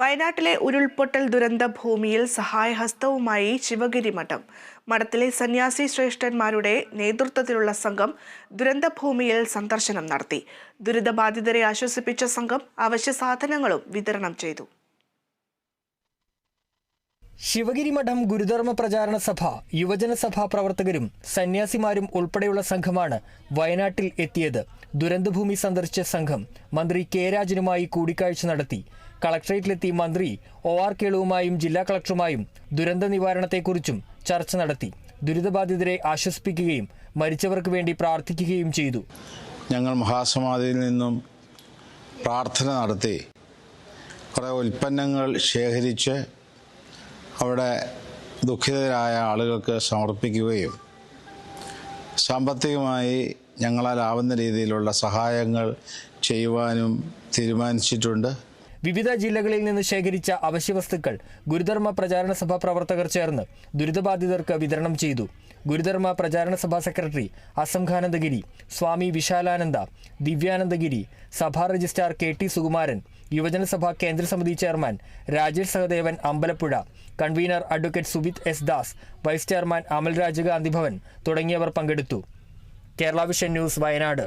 വയനാട്ടിലെ ഉരുൾപൊട്ടൽ ദുരന്ത ഭൂമിയിൽ സഹായഹസ്തവുമായി ശിവഗിരി മഠം. മഠത്തിലെ സന്യാസി ശ്രേഷ്ഠന്മാരുടെ നേതൃത്വത്തിലുള്ള സംഘം ദുരന്തഭൂമിയിൽ സന്ദർശനം നടത്തി. ദുരിതബാധിതരെ ആശ്വസിപ്പിച്ച സംഘം അവശ്യ സാധനങ്ങളും വിതരണം ചെയ്തു. ശിവഗിരി മഠം ഗുരുധർമ്മ പ്രചാരണ സഭ യുവജന സഭാ പ്രവർത്തകരും സന്യാസിമാരും ഉൾപ്പെടെയുള്ള സംഘമാണ് വയനാട്ടിൽ എത്തിയത്. ദുരന്തഭൂമി സന്ദർശിച്ച സംഘം മന്ത്രി കെ രാജനുമായി കൂടിക്കാഴ്ച നടത്തി. കളക്ടറേറ്റിലെത്തി മന്ത്രി ഒ ആർ കേളുവുമായും ജില്ലാ കളക്ടറുമായും ദുരന്ത നിവാരണത്തെക്കുറിച്ചും ചർച്ച നടത്തി. ദുരിതബാധിതരെ ആശ്വസിപ്പിക്കുകയും മരിച്ചവർക്ക് വേണ്ടി പ്രാർത്ഥിക്കുകയും ചെയ്തു. ഞങ്ങൾ മഹാസമാധിയിൽ നിന്നും പ്രാർത്ഥന നടത്തി. കുറേ ഉൽപ്പന്നങ്ങൾ ശേഖരിച്ച് അവിടെ ദുഃഖിതരായ ആളുകൾക്ക് സമർപ്പിക്കുകയും സാമ്പത്തികമായി ഞങ്ങളാൽ ആവുന്ന രീതിയിലുള്ള സഹായങ്ങൾ ചെയ്യുവാനും തീരുമാനിച്ചിട്ടുണ്ട്. വിവിധ ജില്ലകളിൽ നിന്ന് ശേഖരിച്ച അവശ്യവസ്തുക്കൾ ഗുരുധർമ്മ പ്രചാരണ സഭ പ്രവർത്തകർ ചേർന്ന് ദുരിതബാധിതർക്ക് വിതരണം ചെയ്തു. ഗുരുധർമ്മ പ്രചാരണ സഭാ സെക്രട്ടറി അസംഖാനന്ദഗിരി സ്വാമി വിശാലാനന്ദ ദിവ്യാനന്ദഗിരി സഭാ registrar K T Sukumaran Yuvajanasabha കേന്ദ്ര സമിതി chairman Rajesh Sahadevan Ambalappuzha convener advocate Subith S Das vice chairman Amal Rajagandhibhavan Gandhi Bhavan തുടങ്ങിയവർ പങ്കെടുത്തു. Kerala vision news Wayanad.